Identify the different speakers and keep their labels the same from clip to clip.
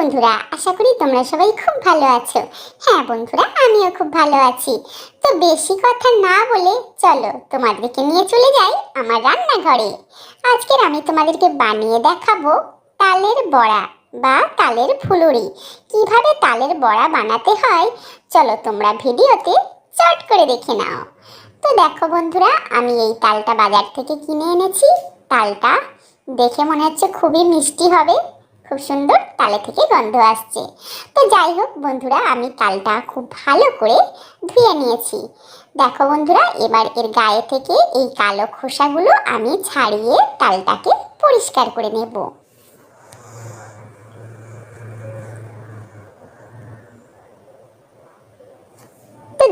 Speaker 1: বন্ধুরা, আশা করি তোমরা সবাই খুব ভালো আছো। হ্যাঁ বন্ধুরা, আমিও খুব ভালো আছি। তো বেশি কথা না বলে চলো তোমাদেরকে নিয়ে চলে যাই আমার রান্নাঘরে। আজকের আমি তোমাদেরকে বানিয়ে দেখাবো তালের বড়া বা তালের ফুলুরি। কীভাবে তালের বড়া বানাতে হয়, চলো তোমরা ভিডিওতে চট করে দেখে নাও। তো দেখো বন্ধুরা, আমি এই তালটা বাজার থেকে কিনে এনেছি। তালটা দেখে মনে হচ্ছে খুবই মিষ্টি হবে। খুব সুন্দর তালে থেকে গন্ধ আসছে। তো যাই হোক বন্ধুরা, আমি তালটা খুব ভালো করে ধুয়ে নিয়েছি। দেখো বন্ধুরা, এবার এর গায়ে থেকে এই কালো খোসাগুলো আমি ছাড়িয়ে তালটাকে পরিষ্কার করে নেব।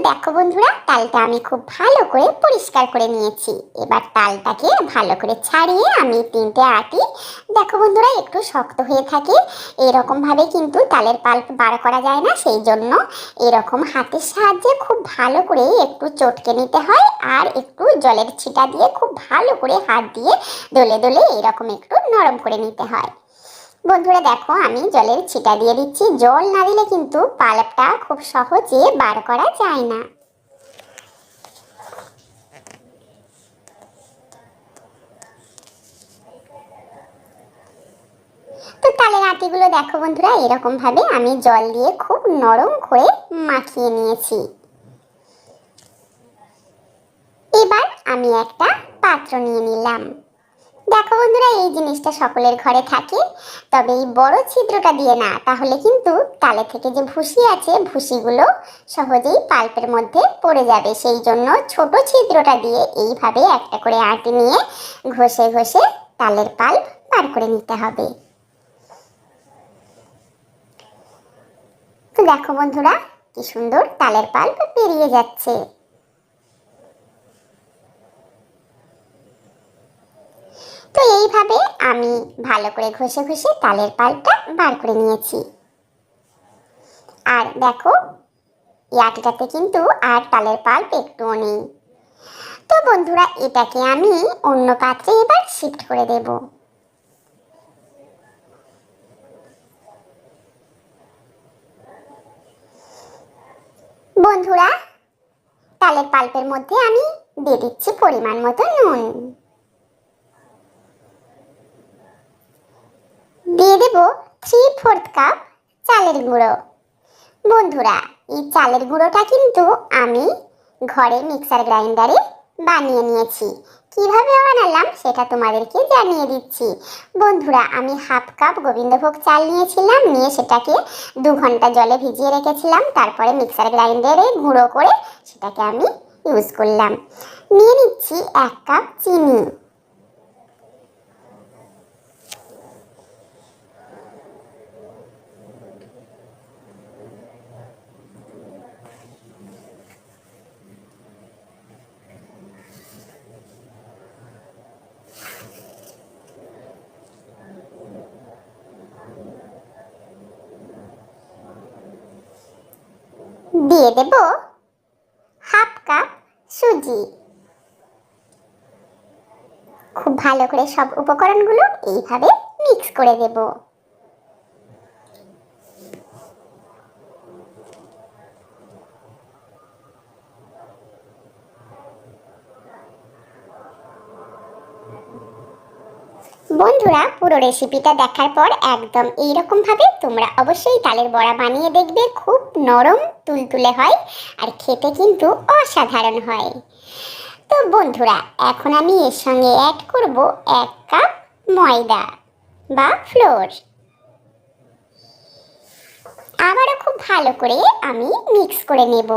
Speaker 1: দেখো বন্ধুরা, তালটা আমি খুব ভালো করে পরিষ্কার করে নিয়েছি। এবার তালটাকে ভালো করে ছাড়িয়ে আমি তিনটে আটি, দেখো বন্ধুরা, একটু শক্ত হয়ে থাকে। এরকমভাবে কিন্তু তালের পাল্প বার করা যায় না, সেই জন্য এরকম হাতের সাহায্যে খুব ভালো করে একটু চটকে নিতে হয় আর একটু জলের ছিটা দিয়ে খুব ভালো করে হাত দিয়ে দলে দলে এরকম একটু নরম করে নিতে হয়। বন্ধুরা দেখো, আমি জলের ছিটা দিয়ে দিচ্ছি। জল না দিলে কিন্তু পাল্পটা খুব সহজে বার করা যায় না। তো তালের আটিগুলো দেখো বন্ধুরা এরকম ভাবে আমি জল দিয়ে খুব নরম করে মাখিয়ে নিয়েছি এবার আমি একটা পাত্র নিয়ে নিলাম দেখো বন্ধুরা, এই জিনিসটা সকলের ঘরে থাকে। তবে এই বড় ছিদ্রটা দিয়ে না, তাহলে কিন্তু তালে থেকে যে ভুসি আছে, ভুসিগুলো সহজেই পাল্পের মধ্যে পড়ে যাবে। সেই জন্য ছোট ছিদ্রটা দিয়ে এইভাবে একটা করে আটি নিয়ে ঘষে ঘষে তালের পাল্প বার করে নিতে হবে। তো দেখো বন্ধুরা, কি সুন্দর তালের পাল্প বেরিয়ে যাচ্ছে। তো এইভাবে আমি ভালো করে ঘষে ঘষে তালের পাল্পটা বার করে নিয়েছি। আর দেখো এই আটিটাতে কিন্তু আর তালের পাল্প একটুও নেই। তো বন্ধুরা, এটাকে আমি অন্য পাত্রে এবার শিফট করে দেব। বন্ধুরা, তালের পাল্পের মধ্যে আমি দিয়ে দিচ্ছি পরিমাণ মতো নুন দিয়ে দেব থ্রি ফোর্থ কাপ চালের গুঁড়ো। বন্ধুরা, এই চালের গুঁড়োটা কিন্তু আমি ঘরে মিক্সার গ্রাইন্ডারে বানিয়ে নিয়েছি। কীভাবে বানালাম সেটা তোমাদেরকে জানিয়ে দিচ্ছি। বন্ধুরা, আমি হাফ কাপ গোবিন্দভোগ চাল নিয়েছিলাম, নিয়ে সেটাকে দু ঘণ্টা জলে ভিজিয়ে রেখেছিলাম, তারপরে মিক্সার গ্রাইন্ডারে গুঁড়ো করে সেটাকে আমি ইউজ করলাম। নিয়ে নিচ্ছি এক কাপ চিনি। দিয়ে দেব হাফ কাপ সুজি। খুব ভালো করে সব উপকরণগুলো এইভাবে মিক্স করে দেব। বন্ধুরা, পুরো রেসিপিটা দেখার পর একদম এইরকম ভাবে তোমরা অবশ্যই তালের বড়া বানিয়ে দেখবে। খুব নরম তুলতুলে হয় আর খেতে কিন্তু অসাধারণ হয়। তো বন্ধুরা, এখন আমি এর সঙ্গে অ্যাড করব এক কাপ ময়দা বা ফ্লোর আবারও খুব ভালো করে আমি মিক্স করে নেব।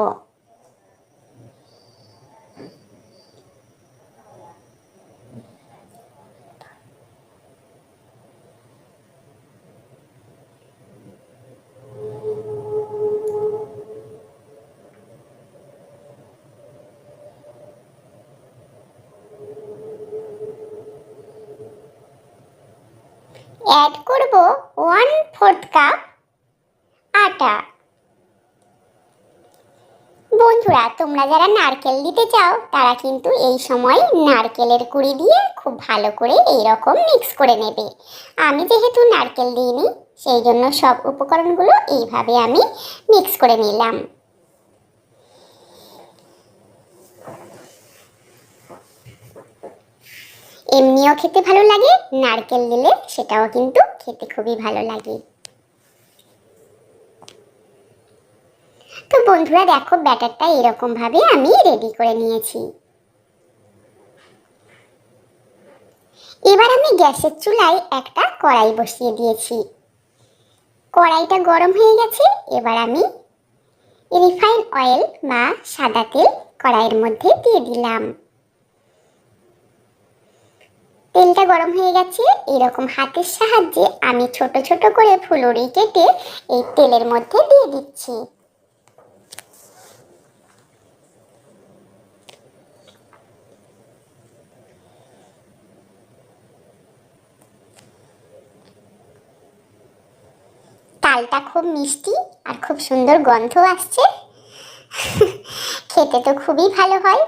Speaker 1: অ্যাড করব ওয়ান ফোর্থ কাপ আটা। বন্ধুরা, তোমরা যারা নারকেল দিতে চাও, তারা কিন্তু এই সময় নারকেলের কুড়ি দিয়ে খুব ভালো করে এই রকম মিক্স করে নেবে। আমি যেহেতু নারকেল দিইনি, সেই জন্য সব উপকরণগুলো এইভাবে আমি মিক্স করে নিলাম। এমনিও খেতে ভালো লাগে, নারকেল দিলে সেটাও কিন্তু খেতে খুবই ভালো লাগে। তো বন্ধুরা দেখো, ব্যাটারটা এরকম ভাবে আমি রেডি করে নিয়েছি। এবার আমি গ্যাসের চুলায় একটা কড়াই বসিয়ে দিয়েছি। কড়াইটা গরম হয়ে গেছে, এবার আমি রিফাইন অয়েল বা সাদা তেল কড়াইয়ের মধ্যে দিয়ে দিলাম। তেলটা গরম হয়ে গেছে, এরকম হাতের সাহায্যে আমি ছোট ছোট করে ফুলুরি কেটে এই তেলের মধ্যে দিয়ে দিচ্ছি। তালটা খুব মিষ্টি আর খুব সুন্দর গন্ধ আসছে। খেতে তো খুবই ভালো হয়।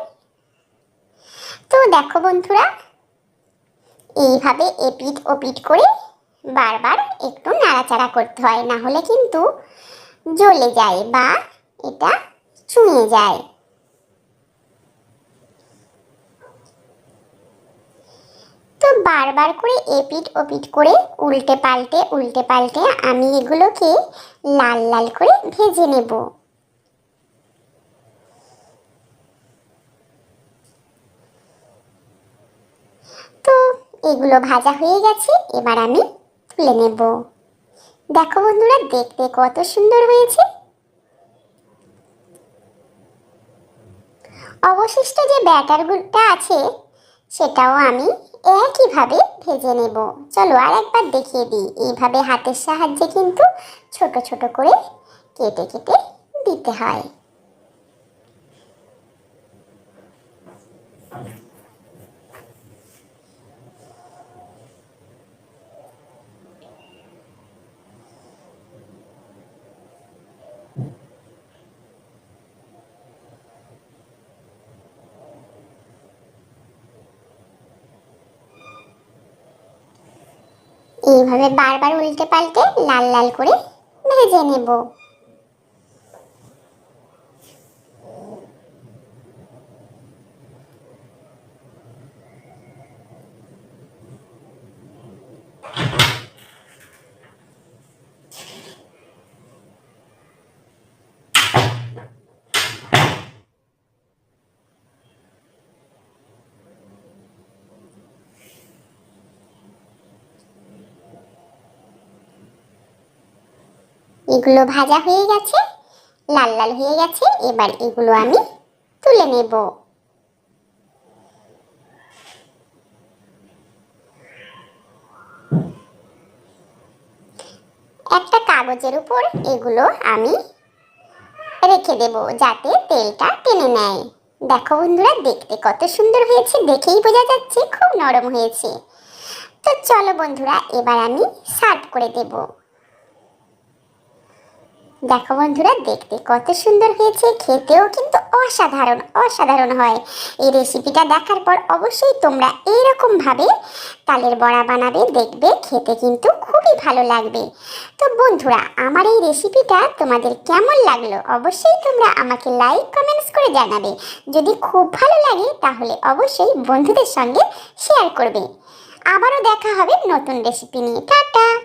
Speaker 1: তো দেখো বন্ধুরা এইভাবে এপিট ওপিট করে বারবার একটু নাড়াচাড়া করতে হয়, না হলে কিন্তু জ্বলে যায় বা এটা চুঁয়ে যায়। তো বারবার করে এপিট ওপিট করে উল্টে পাল্টে উল্টে পাল্টে আমি এগুলোকে লাল লাল করে ভেজে নেব। তো এগুলো ভাজা হয়ে গেছে, এবার আমি তুলে নেব। দেখো বন্ধুরা, দেখতে কত সুন্দর হয়েছে। অবশিষ্ট যে ব্যাটারগুলোটা আছে, সেটাও আমি একইভাবে ভেজে নেব। চলো আর একবার দেখিয়ে দিই। এইভাবে হাতের সাহায্যে কিন্তু ছোট ছোট করে কেটে কেটে দিতে হয়। এইভাবে বারবার উল্টে পাল্টে লাল লাল করে ভেজে নেব। এগুলো ভাজা হয়ে গেছে, লাল লাল হয়ে গেছে, এবার এগুলো আমি তুলে নেব। একটা কাগজের উপর এগুলো আমি রেখে দেব যাতে তেলটা টেনে নেয়। দেখো বন্ধুরা, দেখতে কত সুন্দর হয়েছে, দেখেই বোঝা যাচ্ছে, খুব নরম হয়েছে। তো চলো বন্ধুরা, এবার আমি সার্ভ করে দেবো। দেখো বন্ধুরা, দেখতে কত সুন্দর হয়েছে, খেতেও কিন্তু অসাধারণ অসাধারণ হয়। এই রেসিপিটা দেখার পর অবশ্যই তোমরা এইরকমভাবে তালের বড়া বানাবে, দেখবে খেতে কিন্তু খুবই ভালো লাগবে। তো বন্ধুরা, আমার এই রেসিপিটা তোমাদের কেমন লাগল অবশ্যই তোমরা আমাকে লাইক কমেন্টস করে জানাবে। যদি খুব ভালো লাগে, তাহলে অবশ্যই বন্ধুদের সঙ্গে শেয়ার করবে। আবারও দেখা হবে নতুন রেসিপি নিয়ে। টাটা!